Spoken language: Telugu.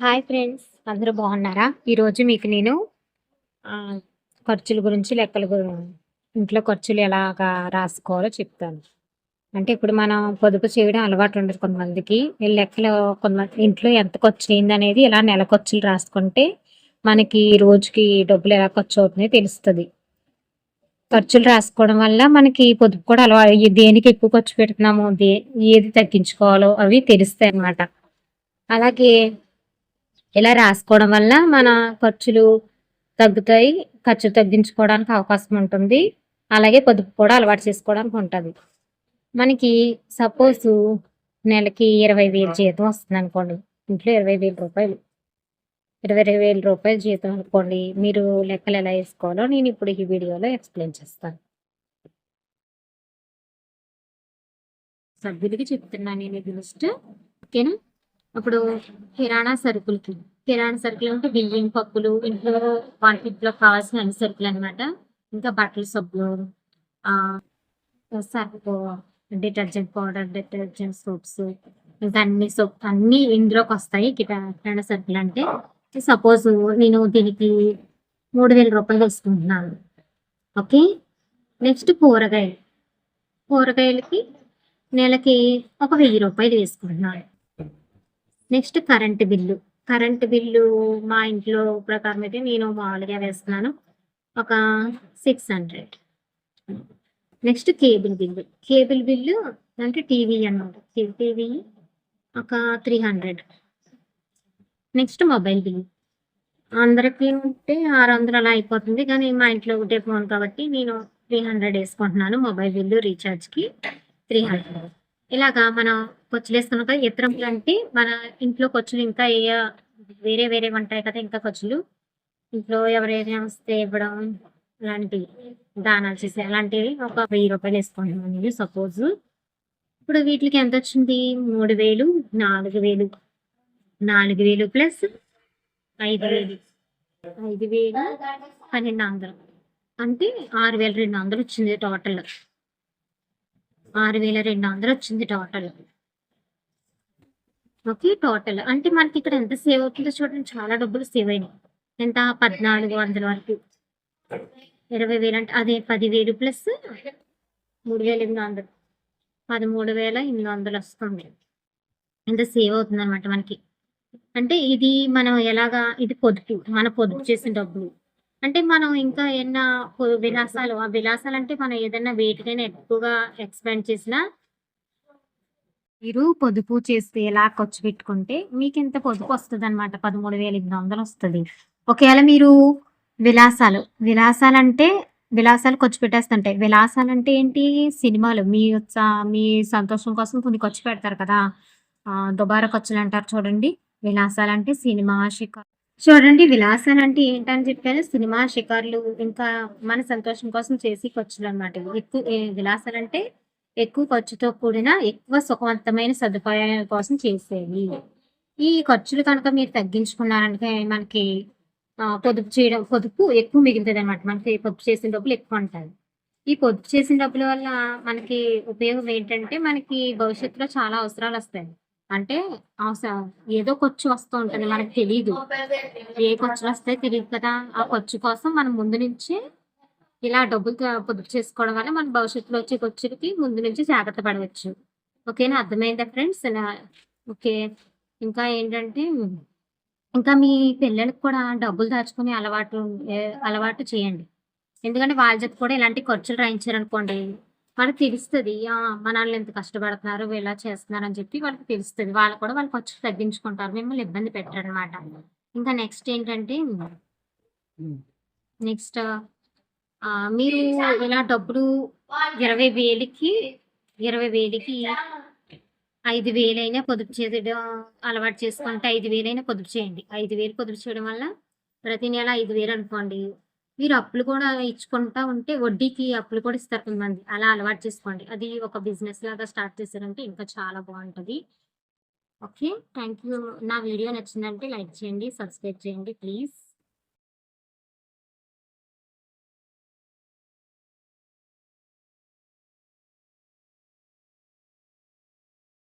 హాయ్ ఫ్రెండ్స్ అందరూ బాగున్నారా? ఈరోజు మీకు నేను ఖర్చుల గురించి లెక్కల గురించి ఇంట్లో ఖర్చులు ఎలాగా రాసుకోవాలో చెప్తాను. అంటే ఇప్పుడు మనం పొదుపు చేయడం అలవాటు ఉండదు కొంతమందికి. లెక్కలు కొంతమంది ఇంట్లో ఎంత ఖర్చు అయింది అనేది ఇలా నెల ఖర్చులు రాసుకుంటే మనకి రోజుకి డబ్బులు ఎలా ఖర్చు అవుతుందో తెలుస్తుంది. ఖర్చులు రాసుకోవడం వల్ల మనకి పొదుపు కూడా అలవా దేనికి ఎక్కువ ఖర్చు పెడుతున్నామో దే ఏది తగ్గించుకోవాలో అవి తెలుస్తాయి అన్నమాట అలాగే ఇలా రాసుకోవడం వల్ల మన ఖర్చులు తగ్గుతాయి ఖర్చు తగ్గించుకోవడానికి అవకాశం ఉంటుంది. అలాగే పొదుపు కూడా అలవాటు చేసుకోవడానికి ఉంటుంది. మనకి సపోజ్ నెలకి ఇరవై వేలు జీతం వస్తుంది అనుకోండి. ఇంట్లో ఇరవై వేల రూపాయలు. ఇరవై వేల రూపాయలు జీతం అనుకోండి. మీరు లెక్కలు ఎలా వేసుకోవాలో నేను ఇప్పుడు ఈ వీడియోలో ఎక్స్ప్లెయిన్ చేస్తాను. సభ్యులకి చెప్తున్నాను నేను ఇది లిస్ట్. ఓకేనా? ఇప్పుడు కిరాణా సరుకులకి కిరాణా సరుకులు అంటే బియ్యం పప్పులు ఇంట్లో వంటింట్లో కావాల్సిన అన్ని సరుకులు అనమాట ఇంకా బట్టల సబ్బులు సరుకు Surf detergent powder detergent soaps ఇంకా అన్ని సోప్ అన్ని ఇందులోకి వస్తాయి కిరాణా సరుకులు అంటే. సపోజ్ నేను దీనికి మూడు వేల రూపాయలు వేసుకుంటున్నాను ఓకే? నెక్స్ట్ కూరగాయలు. కూరగాయలకి నెలకి ఒక వెయ్యి రూపాయలు వేసుకుంటున్నాను next current bill. Current bill మా ఇంట్లో ప్రకారం అయితే నేను మామూలుగా వేస్తున్నాను. ఒక six hundred. Next cable bill. Cable bill అంటే టీవీ అన్నమాట. టీవీ ఒక three hundred. Next mobile bill. అందరికీ ఉంటే ఆరు వందలు అలా అయిపోతుంది. కానీ మా ఇంట్లో ఒకటే ఫోన్ కాబట్టి నేను త్రీ హండ్రెడ్ వేసుకుంటున్నాను. మొబైల్ బిల్లు రీఛార్జ్కి త్రీ హండ్రెడ్. ఇలాగా మనం ఖర్చులు వేసుకున్నాం కదా ఇతరం అంటే మన ఇంట్లో ఖర్చులు ఇంకా ఏ వేరే వేరే ఉంటాయి కదా ఇంకా ఖర్చులు ఇంట్లో ఎవరైనా వస్తే ఇవ్వడం అలాంటివి దానాలు చేసే అలాంటివి ఒక వెయ్యి రూపాయలు వేసుకుంటున్నాను నేను సపోజ్. ఇప్పుడు వీటికి ఎంత వచ్చింది? మూడు వేలు నాలుగు వేలు నాలుగు వేలు ప్లస్ ఐదు వేలు. ఐదు వేలు పన్నెండు వందలు. అంటే ఆరు వేల రెండు వందలు వచ్చింది టోటల్. ఆరు వేల రెండు వందలు వచ్చింది టోటల్ ఓకే టోటల్ అంటే మనకి ఇక్కడ ఎంత సేవ్ అవుతుందో చూడండి చాలా డబ్బులు సేవ్ అయినాయి. ఎంత? పద్నాలుగు వందల వరకు. ఇరవై వేలు అంటే అదే పదివేలు ప్లస్ మూడు వేల ఎనిమిది వందలు. పదమూడు వేల ఎనిమిది వందలు వస్తుంది. ఎంత సేవ్ అవుతుంది అనమాట మనకి. అంటే ఇది మనం ఎలాగా ఇది పొదుపు మన పొదుపు చేసిన డబ్బులు. అంటే మనం ఇంకా ఏమన్నా విలాసాలు ఆ విలాసాలు అంటే మనం ఏదైనా వేటికైనా ఎక్కువగా ఎక్స్పెండ్ చేసినా మీరు పొదుపు చేస్తే ఎలా ఖర్చు పెట్టుకుంటే మీకు ఎంత పొదుపు వస్తుంది అనమాట పదమూడు వేల ఎనిమిది వందలు వస్తుంది. ఒకవేళ మీరు విలాసాలు విలాసాలు అంటే విలాసాలు ఖర్చు పెట్టేస్తుంటాయి. విలాసాలు అంటే ఏంటి? సినిమాలు. మీ మీ సంతోషం కోసం కొన్ని ఖర్చు పెడతారు కదా. దుబారా ఖర్చులు అంటారు చూడండి. విలాసాలు అంటే సినిమా షికారు చూడండి విలాసాలు అంటే ఏంటని చెప్పాను సినిమా షికార్లు ఇంకా మన సంతోషం కోసం చేసి ఖర్చులు అనమాట ఎక్కువ విలాసాలు అంటే ఎక్కువ ఖర్చుతో కూడిన ఎక్కువ సుఖవంతమైన సదుపాయాల కోసం చేసేవి. ఈ ఖర్చులు కనుక మీరు తగ్గించుకున్నారంటే మనకి పొదుపు చేయడం పొదుపు ఎక్కువ మిగులుతుంది అనమాట మనకి పొదుపు చేసిన డబ్బులు ఎక్కువ ఉంటుంది ఈ పొదుపు చేసిన డబ్బుల వల్ల మనకి ఉపయోగం ఏంటంటే మనకి భవిష్యత్తులో చాలా అవసరాలు వస్తాయి. అంటే అవసరం ఏదో ఖర్చు వస్తూ ఉంటుంది మనకు తెలియదు ఏ ఖర్చులు వస్తాయో తెలియదు కదా ఆ ఖర్చు కోసం మనం ముందు నుంచి ఇలా డబ్బులు పొదుపు చేసుకోవడం వల్ల మన భవిష్యత్తులో వచ్చే ఖర్చులకి ముందు నుంచి జాగ్రత్త పడవచ్చు. ఓకేనా? అర్థమైందా ఫ్రెండ్స్? ఇలా ఓకే. ఇంకా ఏంటంటే ఇంకా మీ పిల్లలకు కూడా డబ్బులు దాచుకునే అలవాటు అలవాటు చేయండి. ఎందుకంటే వాళ్ళ చేత కూడా ఇలాంటి ఖర్చులు రాయించారనుకోండి వాళ్ళకి తెలుస్తుంది మనల్ని మన ఎంత కష్టపడుతున్నారు ఇలా చేస్తున్నారు అని చెప్పి వాళ్ళకి తెలుస్తుంది. వాళ్ళు కూడా వాళ్ళ ఖర్చు తగ్గించుకుంటారు మిమ్మల్ని ఇబ్బంది పెట్టారు అనమాట ఇంకా నెక్స్ట్ ఏంటంటే నెక్స్ట్ మీరు ఇలా డబ్బులు ఇరవై వేలకి ఇరవై వేలకి ఐదు వేలైనా పొదుపు చేయడం అలవాటు చేసుకుంటే ఐదు వేలైనా పొదుపు చేయండి. ఐదు వేలు పొదుపు చేయడం వల్ల ప్రతి నెల ఐదు వేలు అనుకోండి. మీరు అప్పులు కూడా ఇచ్చుకుంటా ఉంటే వడ్డీకి అప్పులు కూడా ఇస్తారు కొంతమంది అలా అలవాటు చేసుకోండి. అది ఒక బిజినెస్ లాగా స్టార్ట్ చేశారంటే ఇంకా చాలా బాగుంటుంది. ఓకే. థ్యాంక్ యూ నా వీడియో నచ్చిందంటే లైక్ చేయండి సబ్స్క్రైబ్ చేయండి ప్లీజ్.